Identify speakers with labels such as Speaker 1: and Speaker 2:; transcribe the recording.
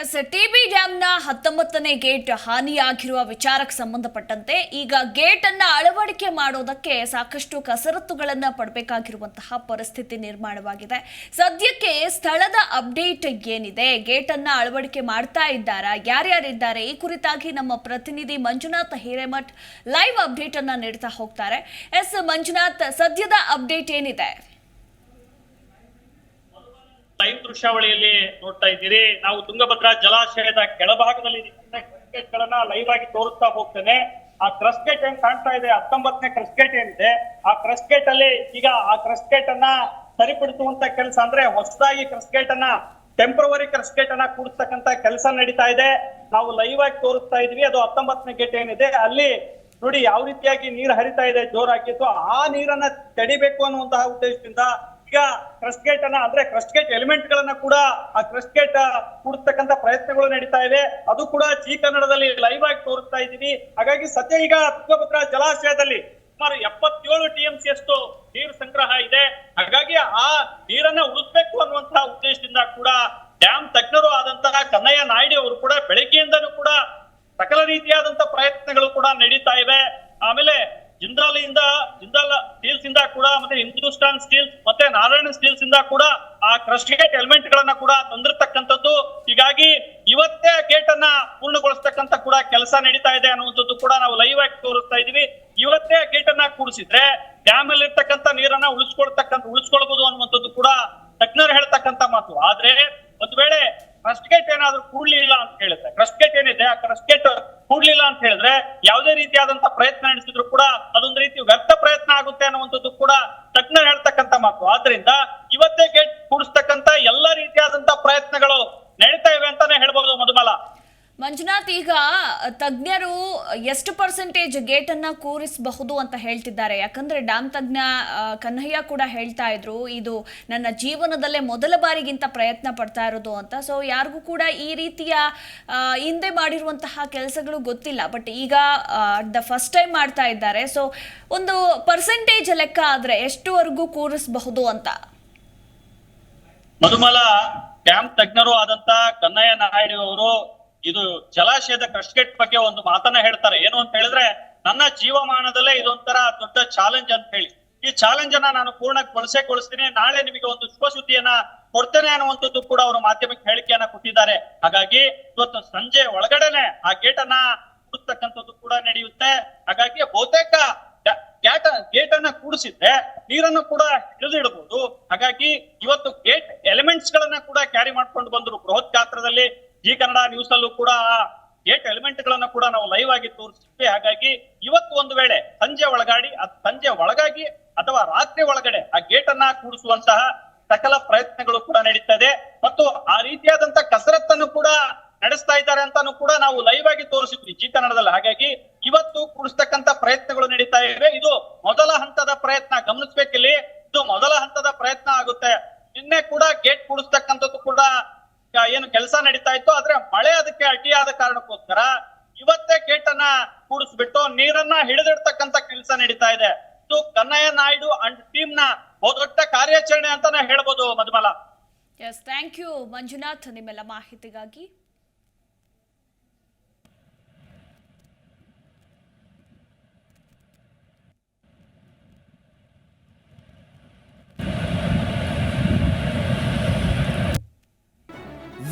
Speaker 1: S TB ಡ್ಯಾಂನ ಹತ್ತೊಂಬತ್ತನೇ gate ಹಾನಿಯಾಗಿರುವ ವಿಚಾರಕ್ಕೆ ಸಂಬಂಧಪಟ್ಟಂತೆ ಈಗ ಗೇಟ್ ಅನ್ನ ಅಳವಡಿಕೆ ಮಾಡೋದಕ್ಕೆ ಸಾಕಷ್ಟು ಕಸರತ್ತುಗಳನ್ನ ಪಡಬೇಕಾಗಿರುವಂತಹ ಪರಿಸ್ಥಿತಿ ನಿರ್ಮಾಣವಾಗಿದೆ. ಸದ್ಯಕ್ಕೆ ಸ್ಥಳದ ಅಪ್ಡೇಟ್ ಏನಿದೆ? ಗೇಟ್ ಅನ್ನ ಅಳವಡಿಕೆ ಮಾಡ್ತಾ ಇದ್ದಾರಾ? ಯಾರ್ಯಾರಿದ್ದಾರೆ? ಈ ಕುರಿತಾಗಿ ನಮ್ಮ ಪ್ರತಿನಿಧಿ ಮಂಜುನಾಥ್ ಹಿರೇಮಠ್ ಲೈವ್ ಅಪ್ಡೇಟ್ ಅನ್ನ ನೀಡ್ತಾ ಹೋಗ್ತಾರೆ. ಎಸ್ ಮಂಜುನಾಥ್, ಸದ್ಯದ ಅಪ್ಡೇಟ್ ಏನಿದೆ?
Speaker 2: ದೃಶ್ಯಾವಳಿಯಲ್ಲಿ ನೋಡ್ತಾ ಇದ್ದೀರಿ. ನಾವು ತುಂಗಭದ್ರಾ ಜಲಾಶಯದ ಕೆಳಭಾಗದಲ್ಲಿ ಗಳನ್ನ ಲೈವ್ ಆಗಿ ತೋರಿಸ್ತಾ ಹೋಗ್ತೇನೆ. ಆ ಕ್ರಸ್ಗೇಟ್ ಏನ್ ಕಾಣ್ತಾ ಇದೆ? ಹತ್ತೊಂಬತ್ತನೇ ಕ್ರಸ್ಗೇಟ್ ಏನಿದೆ? ಆ ಕ್ರಸ್ಗೇಟ್ ಅಲ್ಲಿ ಈಗ ಆ ಕ್ರಸ್ಗೇಟ್ ಅನ್ನ ಸರಿಪಡಿಸುವಂತ ಕೆಲಸ ಅಂದ್ರೆ ಹೊಸದಾಗಿ ಕ್ರಸ್ಗೇಟ್ ಅನ್ನ ಟೆಂಪ್ರವರಿ ಕ್ರಸ್ಗೇಟ್ ಅನ್ನ ಕೂಡಿಸ್ತಕ್ಕಂತ ಕೆಲಸ ನಡೀತಾ ಇದೆ. ನಾವು ಲೈವ್ ಆಗಿ ತೋರಿಸ್ತಾ ಇದ್ವಿ. ಅದು ಹತ್ತೊಂಬತ್ತನೇ ಗೇಟ್ ಏನಿದೆ? ಅಲ್ಲಿ ನೋಡಿ ಯಾವ ರೀತಿಯಾಗಿ ನೀರು ಹರಿತಾ ಇದೆ, ಜೋರಾಗಿ. ಸೊ ಆ ನೀರನ್ನ ತಡಿಬೇಕು ಅನ್ನುವಂತಹ ಉದ್ದೇಶದಿಂದ ಈಗ ಕ್ರಸ್ಟ್ ಗೇಟ್ ಅನ್ನ, ಅಂದ್ರೆ ಕ್ರಸ್ಟ್ ಗೇಟ್ ಎಲಿಮೆಂಟ್ ಗಳನ್ನ ಕೂಡ ಆ ಕ್ರಸ್ಟ್ ಗೇಟ್ ಕೂಡ್ತಕ್ಕಂತ ಪ್ರಯತ್ನಗಳು ನಡೀತಾ ಇದೆ ಅದು ಕೂಡ ಜಿ ಕನ್ನಡದಲ್ಲಿ ಲೈವ್ ಆಗಿ ತೋರಿಸ್ತಾ ಇದ್ದೀವಿ. ಹಾಗಾಗಿ ಸದ್ಯ ಈಗ ತುಂಗಭದ್ರಾ ಜಲಾಶಯದಲ್ಲಿ ಸುಮಾರು ಎಪ್ಪತ್ತೇಳು ಟಿಎಂಸಿ ಅಷ್ಟು ನೀರು ಸಂಗ್ರಹ ಇದೆ. ಹಾಗಾಗಿ ಆ ನೀರನ್ನ ಉಳಿಸ್ಬೇಕು ಅನ್ನುವಂತಹ ಉದ್ದೇಶದಿಂದ ಕೂಡ ಡ್ಯಾಮ್ ತಜ್ಞರು ಆದಂತಹ ಕನ್ನಯ್ಯ ನಾಯ್ಡು ಅವರು ಕೂಡ ಬೆಳಗ್ಗೆಯಿಂದನೂ ಕೂಡ ಸಕಲ ರೀತಿಯಾದಂತಹ ಪ್ರಯತ್ನಗಳು ಕೂಡ ನಡೀತಾ ಇವೆ. ಆಮೇಲೆ ಜಿಂದಾಲ್ ಇಂದ ಜಿಂದಾಲ್ ಸ್ಟೀಲ್ಸ್ ಇಂದ ಕೂಡ ಮತ್ತೆ ಹಿಂದೂಸ್ತಾನ್ ಸ್ಟೀಲ್ಸ್ ಮತ್ತೆ ನಾರಾಯಣ ಸ್ಟೀಲ್ಸ್ ಇಂದ ಕೂಡ ಆ ಕ್ರಸ್ಟ್ ಗೇಟ್ ಎಲಿಮೆಂಟ್ ಗಳನ್ನ ಕೂಡ ತಂದಿರತಕ್ಕಂಥದ್ದು. ಹೀಗಾಗಿ ಇವತ್ತೇ ಗೇಟ್ ಅನ್ನ ಪೂರ್ಣಗೊಳಿಸ್ತಕ್ಕಂಥ ಕೂಡ ಕೆಲಸ ನಡೀತಾ ಇದೆ ಅನ್ನುವಂಥದ್ದು ಕೂಡ ನಾವು ಲೈವ್ ಆಗಿ ತೋರಿಸ್ತಾ ಇದೀವಿ ಇವತ್ತೇ ಗೇಟ್ ಅನ್ನ ಕೂಡಿಸಿದ್ರೆ ಡ್ಯಾಮ್ ಅಲ್ಲಿ ಇರ್ತಕ್ಕಂಥ ನೀರನ್ನ ಉಳಿಸ್ಕೊಳ್ತಕ್ಕಂಥ ಉಳಿಸ್ಕೊಳ್ಬಹುದು ಅನ್ನುವಂಥದ್ದು ಕೂಡ ತಜ್ಞರು ಹೇಳ್ತಕ್ಕಂತ ಮಾತು. ಆದ್ರೆ ಒಂದ್ ವೇಳೆ ಕ್ರಸ್ಟ್ ಗೇಟ್ ಏನಾದ್ರೂ ಕೂಡ್ಲಿಲ್ಲ ಅಂತ ಹೇಳುತ್ತೆ ಕ್ರಸ್ಟ್ ಗೇಟ್ ಏನಿದೆ? ಆ ಕ್ರಸ್ಟ್ ಗೇಟ್ ಕೂಡ್ಲಿಲ್ಲ ಅಂತ ಹೇಳಿದ್ರೆ ಯಾವುದೇ ರೀತಿಯಾದಂತ ಪ್ರಯತ್ನ ನಡೆಸಿದ್ರು ಕೂಡ ಅದೊಂದು ರೀತಿ ವ್ಯರ್ಥ ಪ್ರಯತ್ನ ಆಗುತ್ತೆ ಅನ್ನುವಂಥದ್ದು ಕೂಡ ತಜ್ಞರು ಹೇಳ್ತಕ್ಕಂತ ಮಾತು. ಆದ್ರಿಂದ ಇವತ್ತೇ ಗೇಟ್ ಕೂಡಿಸ್ತಕ್ಕಂತ ಎಲ್ಲಾ ರೀತಿಯಾದಂತ ಪ್ರಯತ್ನಗಳು ನಡೀತಾ ಇವೆ ಅಂತಾನೆ ಹೇಳ್ಬೋದು ಮಧುಮಾಲ
Speaker 1: ಮಂಜುನಾಥ್, ಈಗ ತಜ್ಞರು ಎಷ್ಟು ಪರ್ಸೆಂಟೇಜ್ ಗೇಟ್ ಅನ್ನ ಕೂರಿಸಬಹುದು ಅಂತ ಹೇಳ್ತಿದ್ದಾರೆ. ಯಾಕಂದ್ರೆ ಡ್ಯಾಮ್ ತಜ್ಞ ಕನ್ಹಯ್ಯ ಕೂಡ ಹೇಳ್ತಾ ಇದ್ರು, ಇದು ನನ್ನ ಜೀವನದಲ್ಲೇ ಮೊದಲ ಬಾರಿಗಿಂತ ಪ್ರಯತ್ನ ಪಡ್ತಾ ಇರೋದು ಅಂತ. ಸೊ ಯಾರಿಗೂ ಕೂಡ ಈ ರೀತಿಯ ಹಿಂದೆ ಮಾಡಿರುವಂತಹ ಕೆಲಸಗಳು ಗೊತ್ತಿಲ್ಲ. ಬಟ್ ಈಗ ದ ಫಸ್ಟ್ ಟೈಮ್ ಮಾಡ್ತಾ ಇದ್ದಾರೆ. ಸೊ ಒಂದು ಪರ್ಸೆಂಟೇಜ್ ಲೆಕ್ಕ ಆದ್ರೆ ಎಷ್ಟುವರೆಗೂ ಕೂರಿಸಬಹುದು ಅಂತ?
Speaker 2: ಮಧುಮಲ ಡ್ಯಾಮ್ ತಜ್ಞರು ಆದಂತ ಕನ್ನಯ್ಯ ನಾಯ್ಡು ಅವರು ಇದು ಜಲಾಶಯದ ಕಷ್ಟಗೆಟ್ ಬಗ್ಗೆ ಒಂದು ಮಾತನ್ನ ಹೇಳ್ತಾರೆ. ಏನು ಅಂತ ಹೇಳಿದ್ರೆ, ನನ್ನ ಜೀವಮಾನದಲ್ಲೇ ಇದೊಂಥರ ದೊಡ್ಡ ಚಾಲೆಂಜ್ ಅಂತ ಹೇಳಿ. ಈ ಚಾಲೆಂಜ್ ಅನ್ನ ನಾನು ಪೂರ್ಣಗೊಳಿಸೇಗೊಳಿಸ್ತೀನಿ ನಾಳೆ ನಿಮಗೆ ಒಂದು ಶುಭ ಸುದ್ದಿಯನ್ನ ಕೊಡ್ತೇನೆ ಅನ್ನುವಂಥದ್ದು ಕೂಡ ಅವರು ಮಾಧ್ಯಮಕ್ಕೆ ಹೇಳಿಕೆಯನ್ನ ಕೊಟ್ಟಿದ್ದಾರೆ. ಹಾಗಾಗಿ ಇವತ್ತು ಸಂಜೆ ಒಳಗಡೆನೆ ಆ ಗೇಟ್ ಅನ್ನ ಕೂಡ ನಡೆಯುತ್ತೆ. ಹಾಗಾಗಿ ಬಹುತೇಕ ಗೇಟ್ ಗೇಟ್ ಅನ್ನ ಕೂಡಿಸಿದ್ರೆ ನೀರನ್ನು ಕೂಡ ಹಿಡಿದಿಡಬಹುದು ಹಾಗಾಗಿ ಇವತ್ತು ಗೇಟ್ ಎಲಿಮೆಂಟ್ಸ್ ಗಳನ್ನ ಕೂಡ ಕ್ಯಾರಿ ಮಾಡ್ಕೊಂಡು ಬಂದ್ರು. ಬೃಹತ್ ಗಾತ್ರದಲ್ಲಿ ಜಿ ಕನ್ನಡ ನ್ಯೂಸ್ ಅಲ್ಲೂ ಕೂಡ ಗೇಟ್ ಎಲಿಮೆಂಟ್ ಗಳನ್ನ ಕೂಡ ನಾವು ಲೈವ್ ಆಗಿ ತೋರಿಸಿದ್ವಿ. ಹಾಗಾಗಿ ಇವತ್ತು ಒಂದು ವೇಳೆ ಸಂಜೆ ಒಳಗಾಡಿ ಸಂಜೆ ಒಳಗಾಗಿ ಅಥವಾ ರಾತ್ರಿ ಒಳಗಡೆ ಆ ಗೇಟ್ ಅನ್ನ ಕೂಡಿಸುವಂತಹ ಸಕಲ ಪ್ರಯತ್ನಗಳು ಕೂಡ ನಡೀತದೆ. ಮತ್ತು ಆ ರೀತಿಯಾದಂತ ಕಸರತ್ತನ್ನು ಕೂಡ ನಡೆಸ್ತಾ ಇದ್ದಾರೆ ಅಂತಾನು ಕೂಡ ನಾವು ಲೈವ್ ಆಗಿ ತೋರಿಸಿದ್ವಿ ಜಿ ಕನ್ನಡದಲ್ಲಿ. ಹಾಗಾಗಿ ಇವತ್ತು ಕೂಡಿಸ್ತಕ್ಕಂತ ಪ್ರಯತ್ನಗಳು ನಡೀತಾ ಇವೆ. ಇದು ಮೊದಲ ಹಂತದ ಪ್ರಯತ್ನ. ಗಮನಿಸ್ಬೇಕಿಲ್ಲಿ ಇದು ಮೊದಲ ಹಂತದ ಪ್ರಯತ್ನ ಆಗುತ್ತೆ ನಿನ್ನೆ ಕೂಡ ಗೇಟ್ ಕೂಡಿಸ್ತಕ್ಕಂಥದ್ದು ಕೂಡ ಆ, ಏನು ಕೆಲಸ ನಡೀತಾ ಇತ್ತು ಆದ್ರೆ ಮಳೆ ಅದಕ್ಕೆ ಅಡ್ಡಿಯಾದ ಕಾರಣಕ್ಕೋಸ್ಕರ ಇವತ್ತೇ ಗೇಟ್ ಅನ್ನ ಕೂಡಿಸ್ಬಿಟ್ಟು ನೀರನ್ನ ಹಿಡಿದಿಡ್ತಕ್ಕಂತ ಕೆಲಸ ನಡೀತಾ ಇದೆ. ಇದು ಕನ್ನಯ್ಯ ನಾಯ್ಡು ಅಂಡ್ ಟೀಮ್ನ ಬಹುದೊಡ್ಡ ಕಾರ್ಯಾಚರಣೆ ಅಂತಾನೆ ಹೇಳ್ಬೋದು Madhumala
Speaker 1: yes thank you Manjunath, ನಿಮ್ಮೆಲ್ಲ ಮಾಹಿತಿಗಾಗಿ.